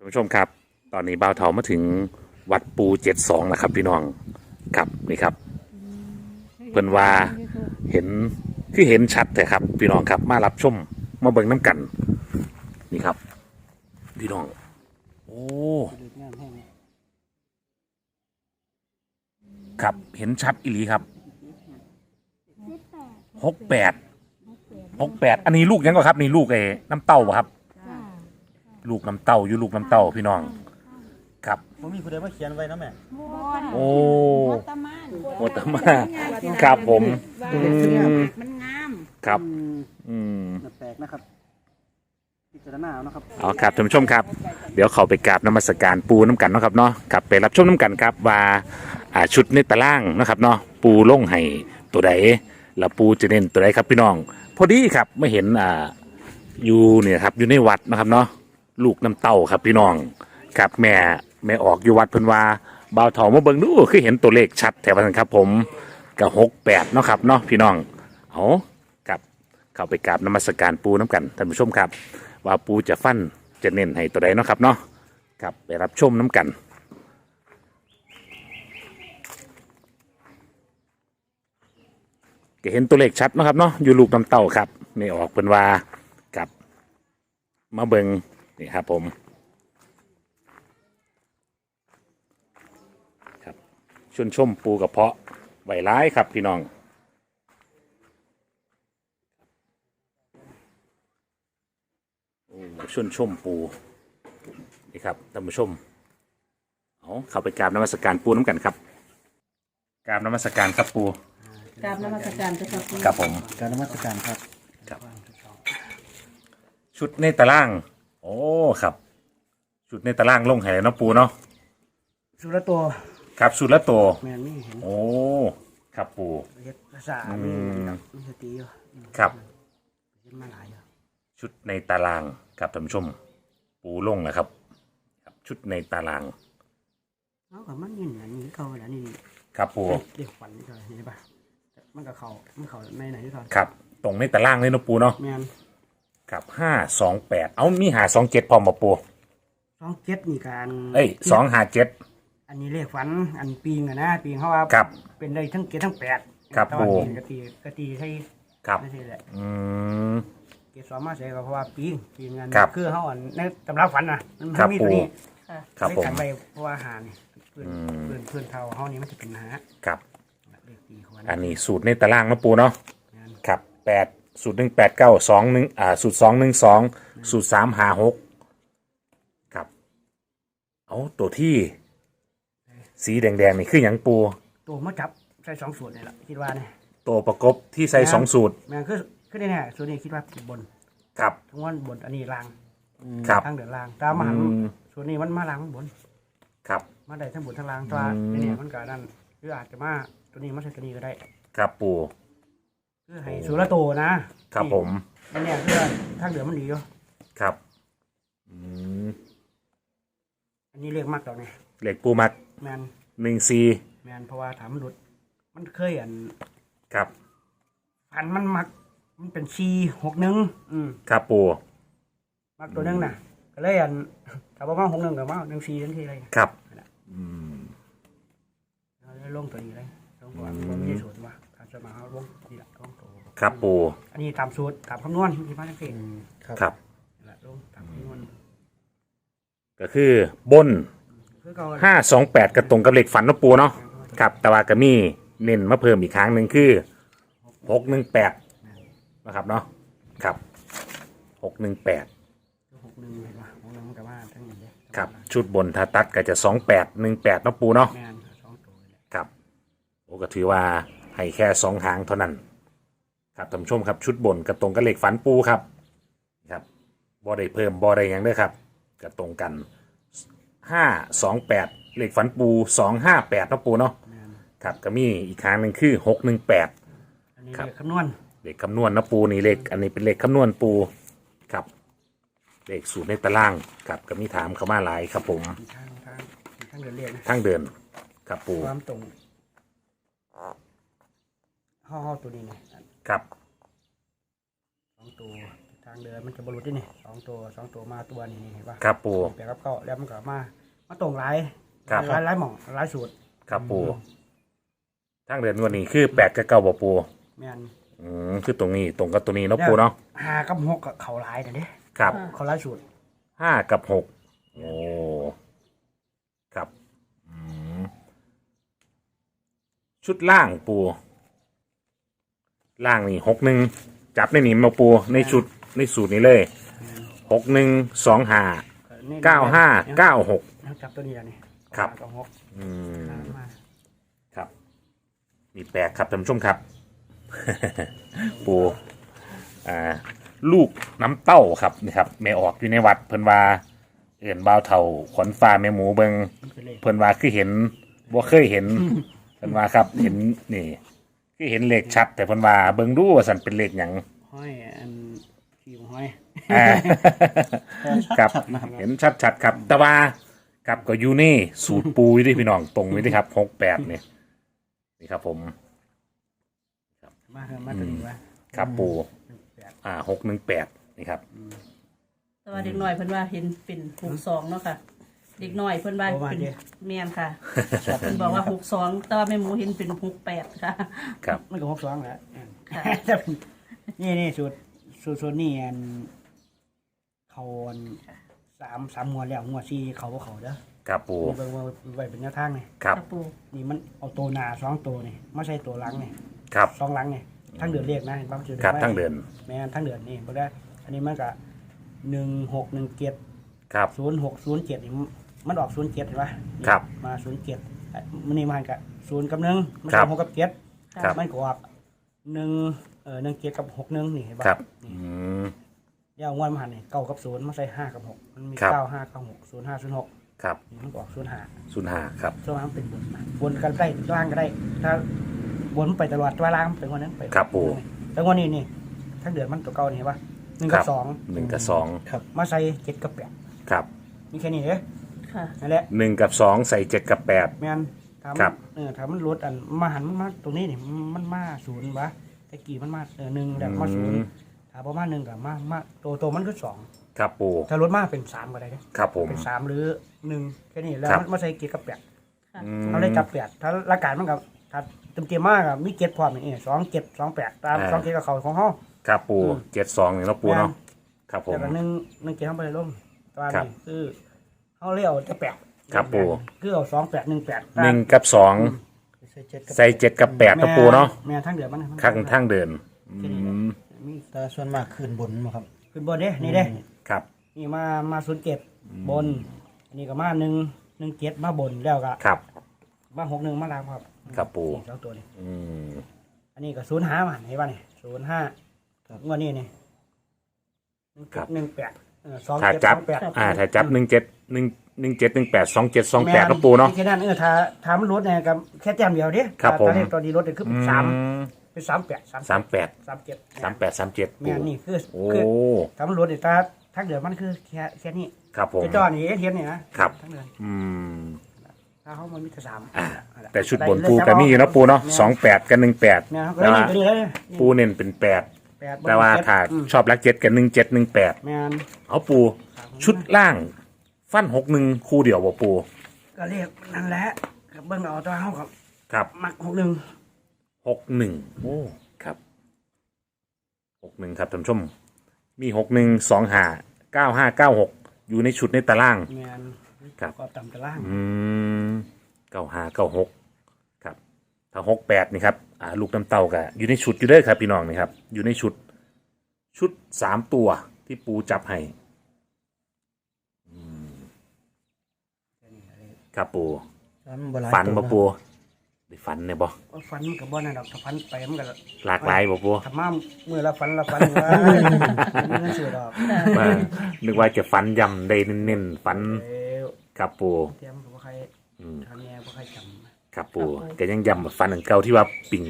ท่านผู้ชมครับ ตอนนี้บ่าวเถามาถึงวัดปูเจ็ดสองนะครับ พี่น้องครับนี่ครับ เพิ่นว่าเห็นคือเห็นชัดแต่ครับ พี่น้องครับ มารับชมมาเบิ่งน้ำกัน นี่ครับ พี่น้อง โอ้ครับเห็นชัดอีหลีครับหกแปดหกแปดอันนี้ลูกยังก่อนครับ นี่ลูกเอน้ำเต้าบ่ครับ ลูกน้ำเต้าอยู่ลูกน้ำเต้าพี่น้องครับ ผมมีผู้ใดมาเขียนไว้นะแม่โอ้โมตะมานโมตมาครับผมอืมมันงามครับ อืมอืมแปลกนะครับพิจารณาเอานะครับ เอาครับท่านผู้ชมครับ เดี๋ยวเขาไปกราบนมัสการปูน้ำกันเนาะครับเนาะกลับไปรับชมน้ำกันครับว่าอ่าชุดในตารางเนาะครับเนาะปูลงให้ตัวใดแล้วปูจะเน้นตัวใดครับพี่น้อง พอดีครับไม่เห็นอ่าอยู่เนี่ยครับอยู่ในวัดนะครับเนาะ ลูกน้ำเต้าครับพี่น้องครับแม่แม่ออกอยู่วัดเพิ่นว่าบ่าวเถามาเบิ่งดูคือเห็นตัวเลขชัดแถวนั้นครับผมกับหกแปดเนาะครับเนาะพี่น้องเอากับเข้าไปกราบนมัสการปูน้ำกันท่านผู้ชมครับ ว่าปูจะฟันจะเน้นให้ตัวใดเนาะครับเนาะครับไปรับชมน้ำกันก็เห็นตัวเลขชัดเนาะครับเนาะอยู่ลูกน้ำเต้าครับไม่ออกเป็นว่ากับมาเบิง นี่ครับผมครับชวนชมปูกระเพาะไหวร้ายครับพี่น้องโอ้ชวนชมปูนี่ครับท่านผู้ชมเอาเข้าไปกราบนมัสการปูน้ำกันครับกราบนมัสการครับปูกราบนมัสการเจ้าค่ะคุณครับผม การนมัสการครับชุดในตาราง โอ้ครับชุดในตารางลงให้แล้วเนาะปูเนาะสุรตัวครับชุดละตัวแม่นี่เห็นโอ้ครับปู เฮ็ดภาษาอืมีมมีสติอยู่ครับเห็นมาหลายอยู่ชุดในตารางครับท่านผู้ชม ปูลงนะครับครับ ชุดในตารางเอากับมันนี่อันนี้เขาอันนี้ครับปูเด็กขวัญนี่ก็เห็นปะมันก็เขามันเขาในไหนที่เขาครับ ตรงในตารางเลยเนาะปูเนาะแม่น ครับห้าสองแปดเอามีหาสองเจ็ดพร้อมมาปูสองเจ็ดนี่การเอ้ยสองหาเจ็ด อันนี้เลขฝันอันปีงอะนะปีงเขาว่าครับเป็นเลยทั้งเจ็ดทั้งแปดครับแต่ว่าโอ้ปีงกะตีกะตีให้ครับไม่ใช่แหละอืมเกสรมาใส่ก็เพราะว่าปีงปีงานครับคือเขาอ่อนในตำราฝันนะมันครับมีตัวนี้ครับไม่ผมกันไปเพราะว่าหานี่เพื่อนอืม เพื่อนเพื่อนเท่าเขานี่มันจะเป็นหาครับ เลขปีเขาอันนี้สูตรในตารางเนาะปูเนาะ งานครับแปด สูตรหนึ่งแปดเก้าสองหนึ่งอ่าสูตรสองหนึ่งสองสูตรสามหาหกครับเอาตัวที่ สีแดงๆนี่คืออย่างปู ตัวมาจับใส่สองส่วนนี่แหละคิดว่าเนี่ยตัวประกบที่ใส่สองสูตรแม่งคือคือเนี่ยส่วนนี้คิดว่าบนครับทั้งวันบนอันนี้ล่างครับทางเดือดล่างตามมาหันอืมส่วนนี้มันมาล่างบน ครับ มาได้ทั้งบนทั้งล่างตัวอืมไอ้เนี่ยมันก็นั่นหรืออาจจะมาตัวนี้มาใส่ตัวนี้ก็ได้ ครับปู คือให้สุรโตนะครับผม อันเนี้ยคือทางเดือดมันดีอยู่ครับ อืมอันนี้เรียกมากต่อเนี่ยเหล็กปูมักแมนหนึ่งซีแมนเพราะว่าถามมันหลุด มันเคยอันครับพันมันมัก มันเป็นชีหกหนึ่งอืมครับปู มักตัวหนึงน่ะ ก็เลยอันถ้าว่ามาหกหนึ่งกับมาหนึ่งชีทันทีเลย ครับ อืม เราเลยลงตัวนี้เลยลงตัวมันไม่ได้สูตรว่า การจะมาเอาลงนี่แหละลงตัวครับปูอันนี้ตามสูตรตามคำนวณที่มาทั้งสี่ครับ นี่แหละลงตามคำนวณก็คือบนคือเขาห้าสองแปดกระตรงกับเหล็กฝันเนาะปูเนาะครับ แต่ว่าก็มีเน้นมาเพิ่มอีกครั้งหนึ่งคือหกหนึ่งแปดนะครับเนาะครับหกหนึ่งแปดหกหนึ่งเห็นป่ะหกหนึ่งมันก็มาทั้งนี้เลยครับชุดบนถ้าตัดก็จะสองแปดหนึ่งแปดนาะปูเนาะแมนสองตัวเลยครับโอ้ก็ถือว่า ให้แค่สองหางเท่านั้น ครับท่านผู้ชมครับชุดบนกระตรงกับเหล็กฝันปูครับครับบ่ได้เพิ่มบ่ได้หยังเด้วยครับกระตรงกันห้าสองแปดเหล็กฝันปูสองห้าแปดนาะปูเนาะแมนครับก็มีอีกครั้งหนึ่งคือหกหนึ่งแปด อันนี้ครับ เลขคำนวณเลขคำนวณนะปูนี่เลขอันนี้เป็นเลขคำนวณปูครับ เลขสูตรในตารางครับก็มีถามเข้ามาหลายครับผมมีทางทางมีทางเดินเรียนนะทางเดินครับปู ความตรง ห่อห่อตัวนี้ไงอันครับสองตัวททางเดินมันจะบรรลุที่นี่สองตัวสองตัวมาตัวนี่นี่เห็นปะครับปูแปลกับเก้าแล้วมันก็มามาตรงหลายครับหลายหลายหม่องหลายสูตรครับปูทางเดินวันนี้คือแปดกับเก้าบ่ปูแม่นอืมคือตรงนี้ตรงกับตัวนี้เนาะปูเนาะหากับหกกับเขาหลายแต่เด้ครับ เขาหลายสูตรห้ากับหกโอ้ครับอืมชุดล่างปู ล่างนี่หกหนึ่งจับในนี้มาปูในชุดในสูตรนี้เลยหกหนึ่งสองห้านี่เก้าห้าเก้าหก จับตัวนี้แล้วนี่ครับ เก้าหกอืม มาครับ มีแปลกครับท่านผู้ชมครับ ปูอ่า ลูกน้ำเต้าครับนี่ครับแม่ออกอยู่ในวัดเพิ่นว่าเอื่นบ่าวเท่าขนฟ้าแม่หมูเบิงมันเป็นเลขเพิ่นว่าคือเห็นบ่เคยเห็น เพิ่นว่าครับเห็นนี่ คือเห็นเลขชัด แต่เพิ่นว่าเบิ่งดูว่าสันเป็นเลขหยังห้อยอันขีมห้อยอ่าครับ เห็นชัดๆครับ แต่ว่ากับก็อยู่นี่สูตรปูอยู่ที่พี่น้องตรงไว้ที่ครับหกแปดนี่นี่ครับ ผม มาเถอะมาตัวนี้ว่าครับปูแปดอ่าหกหนึ่งแปดนี่ครับ แต่ว่าเด็กน้อยเพิ่นว่าเห็นเป็นหกสองเนาะค่ะ เด็กน้อยเพิ่นว่าเป็นแม่นค่ะเพิ่นบอกว่าหกสองแต่ว่าแม่หมูเห็นเป็นหกแปดค่ะ ครับมันก็หกสองแหละค่ะนี่นี่สูตรสูตรสูตรนี่อันเขาอันสามสามงวดแล้วงวดสี่เขาบ่เขาเด้อครับปูไว้ไว้ไว้เป็นแนวทางนี่ครับกระปูนี่มันเอาตัวหน้าสองตัวนี่ไม่ใช่ตัวหลังนี่ครับสองหลังนี่ทั้งเดือนเรียกนะเห็นป่ะมันจะครับไว้ทั้งเดินแม่นทั้งเดือนนี่บ่ได้อันนี้มันก็หนึ่งหกหนึ่งเจ็ดครับศูนย์หกศูนย์เจ็ดนี่ มันออกศูนย์เจ็ดเห็นป่ะนี่ครับมาศูนย์เจ็ดมันนี่มันกับศูนย์กับหนึ่งมันครักับบหกกับเจ็ดครับ มันก็ออกหนึ่งเออหนึ่งเจ็ดกับหกหนึ่งนี่เห็นป่ะครับอืมเดี๋ยวงวดมาหันนี่เก้ากับศูนย์มาใส่ห้ากับหกมันมีครับเก้าห้าเก้าหกศูนย์ห้าศูนย์หกครับนี่มันก็ออกศูนย์ห้าศูนย์ห้าครับส่วนมากมันเป็นบนนะบนกันได้ล่างก็ได้ ถ้าบนไปตลอดตัวล่างเป็นวันนั้นไปครับปู่แต่วันนี้นี่ทั้งเดือนมันตัวเก่านี่เห็นป่ะหนึ่งกับสองหนึ่งกับสองมาใส่เจ็ดกับแปดครับมีแค่นี้เด้อ ค่ะ นั่นแหละหนึ่งกับสองใส่เจ็ดกับแปด แม่นถามครับ เออถามมันลดอันมาหันมันมาตรงนี้นี่มันมาศูนย์วะตะกี้มันมาเออหนึ่งแล้วมาศูนย์ถามประมาณหนึ่งกับมามาตัวตัวมันคือสองครับปูถ้ารถมาเป็นสามก็ได้เด้อครับผม เป็นสามหรือหนึ่งแค่นี้แล้วครับ มันมาใส่เกียร์กับแปดอืมเขาเลยจับแปดถ้าละการมันกับถ้าเต็มเต็มๆมากมีเกียร์พร้อมนี่สองเกียร์สองแปดตามอ่า สองเกียร์กับเขาของเขาครับปูอืมเจ็ดสองนี่เนาะปูเนาะครับผมแต่ละหนึ่งหนึ่งเกียร์เขาไปเลยลงแตัวาครับ นี่คือ เขาเรียกจะแปดครับปู่ คือเอาสองแปดหนึ่งแปดหนึ่งกับสองใส่เจ็ดกับแปดเนาะปูเนาะแม่ทั้งเดือนมันข้างทางเดินอืมมีแต่ส่วนมากขึ้นบนบ่ครับขึ้นบนเด้นี่เด้ครับ นี่มามาศูนย์เจ็ดบนอันนี้ก็มาหนึ่งหนึ่งเจ็ดมาบนแล้วก็ครับมาหกหนึ่งมาล่างครับครับปู่สองตัวนี่อืมอันนี้ก็ศูนย์ห้ามาเห็นป่ะนี่ศูนย์ห้าครับงวดนี้นี่หนึ่งแปดเออ สองถ้าเจ็ดจัสบ องแปดอ่าถ้าจับหนึ่งเจ็ดหนึ่งหนึ่งเจ็ดหนึ่งแปดสองเจ็ดสองแปดเนาะปูเนาะแค่นั้นเออถ้าถ้ามันลดเนี่ยกับแค่แต้มเดียวเด้ครับถ้าผมถ้าเลขตัวนี้ลดเนี่ยคืออืสามมเป็นสามแปดสามสามแปดสามเจ็ดสามแปดสามเจ็ดแม่ปูนนี่คือโอ้คือถ้ามันลดเนี่ยถ้าทั้งเดือนมันคือแค่แค่นี้ครับผม จะจอนี่เอเทียนเนี่ยนะครับ ทั้งเดือนอืม ถ้าเขามันมีแต่สามอ่า แต่ชุดบนปูก็มีอยู่เนาะปูเนาะสองแปดกับหนึ่งแปดเนี่ยเขาก็แต่เลยว่านี่ตัวนี้เลยปูเน้นเป็นแปด แปดแต่ว่าถ้าอืมชอบลักเจ็ดกับหนึ่งเจ็ดหนึ่งแปดแม่นเอาปู ชุดล่าง ฟันหกหนึ่งคู่เดียวบ่ปู ก็เรียกนั่นแหละกับเบิ้งเอาตัวเขากับครับมักหกหนึ่งหกหนึ่งโอ้ครับหกหนึ่งครับท่านผู้ชม มีหกหนึ่งสองห้าเก้าห้าเก้าหกอยู่ในชุดในตาราง แม่นครับ ก็ต่ำตะล่างอืมเก้าห้าเก้าหกครับ ถ้าหกแปดนี่ครับ อ่าลูกน้ำเต้าก็อยู่ในชุดอยู่เด้อครับพี่น้องนี่ครับ อยู่ในชุดชุดสามตัวที่ปูจับให้อืมครับปูฝันบ่ปูได้ฝันเนี่ยบ่ฟันมันกับบ่นั่นดอกถ้าฟันไปมันก็หลากหลายบ่ปูถ้ามาเมื่อละฟันละฟันว่ามันไม่เสือดอกว่านึกว่าจะฝันยำได้เน้นๆฝันเอ้ยครับปูเตรียมกับใครอืมทางแง่กับใครจำ ครับปูก็ยังยำแบบฝันอันเก่าที่ว่าปิ่ง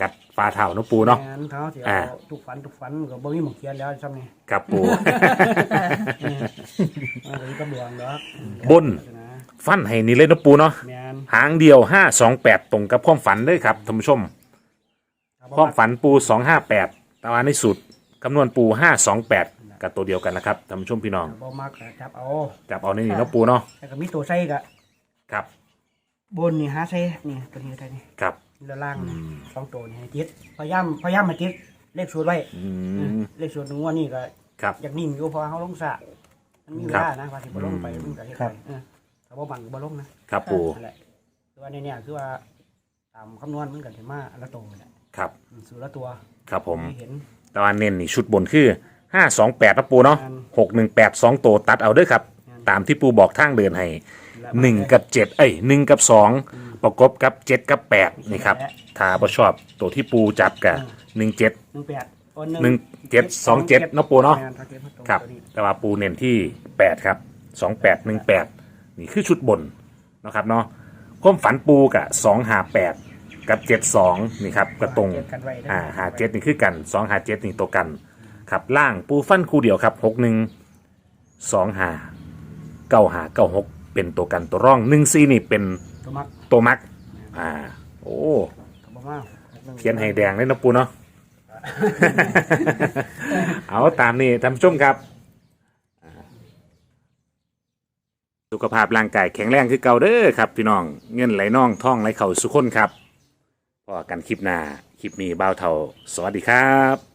กัดฟ้าเท้าเนาะปูเนาะ แม่นเท้าเสียอ่า ทุกฟันทุกฟันก็บ่มีหมองเขียนแล้วซ้ำนี่ครับปู มันก็มีกระบวงดอกบน นะฟันให้นี่เลยเนาะปูเนาะแม่นหางเดียวห้าสองแปดตรงกับความฝันเลยครับท่านผู้ชม ความฝันปูสองห้าแปดตาวาในสุดคำนวณปูห้าสองแปดกับตัวเดียวกันนะครับท่านผู้ชมพี่น้อง บ่มักก็จับเอาจับเอาในนี่เนาะปูเนาะแล้วก็มีตัวใส่ก็ครับ บนนี่หาใส่นี่ตัวนี้ตัวนี้ครับ แล้วล่างนี่สองตัวนี่ให้ติดพยายามพยายามมาติดเลขสูตรไว้อืมเลขสูตรหนึ่งว่านี่ก็ ครับ อยากนิ่งอยู่เพอเขาลงสระมันมีเวครับลานะว่าสิบ่ลงไปมันก็เฮ็ดไปเออถ้าบ่บังก็บ่ลงนะครับปูนั่นแหละคือว่าในเนี่ยคือว่าตามคำนวณมันก็สิมาอันละตัวนี่แหละครับ อืมสูตรละตัวครับผมให้เห็น แต่ว่าเน้นนี่ชุดบนคือห้าสองแปดนะปูเนาะอืมหกหนึ่งแปดสองตัวตัดเอาเด้วยครับ ตามที่ปูบอกทางเดินให้ หนึ่งกับเจ็ดเอ้ยหนึ่งกับสองประกบกับเจ็ดกับแปดนี่ครับถ้าบ่ชอบตัวที่ปูจับกับหนึ่งเจ็ดหนึ่งแปดโอ้หนึ่งเจ็ดสองเจ็ดเนาะปูเนาะแม่สองเจ็ดตัวครับตัวนี้แต่ว่าปูเน้นที่แปดครับสองแปดหนึ่งแปดนี่คือชุดบนนะครับเนาะความฝันปูกับสองหาแปดกับเจ็ดสองนี่ครับกระตรงเจ็ดกันไว้ได้อ่าหาเจ็ดนี่คือกันสองหาเจ็ดนี่ตัวกัน ครับล่างปูฟันคู่เดียวครับหกหนึ่งสองหาเก้าหาเก้าหก เป็นตัวกันตัวร่องหนึ่งซีนี่เป็นตัวมักตัวมัก อ่า โอ้กับบ่มาหนึ่งเขียนให้แดงเลยนะปูเนาะ เอาตามนี้ท่านผู้ชมครับอ่าสุขภาพร่างกายแข็งแรงคือเก่าเด้อครับ พี่น้องเงินไหลน่องท่องไหลเข่าสุขคนครับพอกันคลิปหน้าคลิปนี้บ่าวเท่า สวัสดีครับ